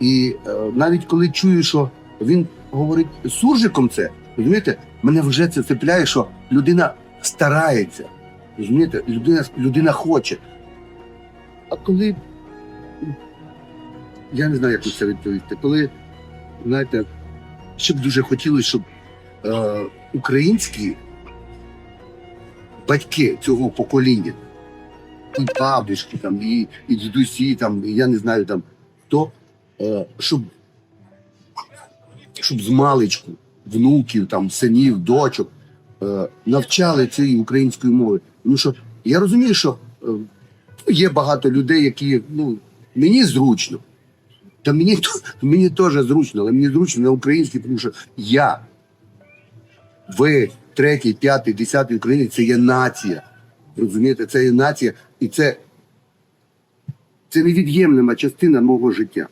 І е, навіть коли чую, що він говорить суржиком це, розумієте, мене вже це цепляє, що людина старається. Розумієте, людина, людина хоче. А коли. Я не знаю, як це відповісти. Коли, знаєте, щоб дуже хотілося, щоб е, українські батьки цього покоління, і бабушки, там, і, і дідусі, там, і я не знаю там хто, щоб, щоб з маличку, внуків, там, синів, дочок е, навчали цієї української мови. Тому що я розумію, що е, є багато людей, які ну, мені зручно. Та мені, мені теж зручно, але мені зручно на українській, тому що я, ви, третій, п'ятий, десятий українець, це є нація. Розумієте, це є нація, і це, це невід'ємна частина мого життя.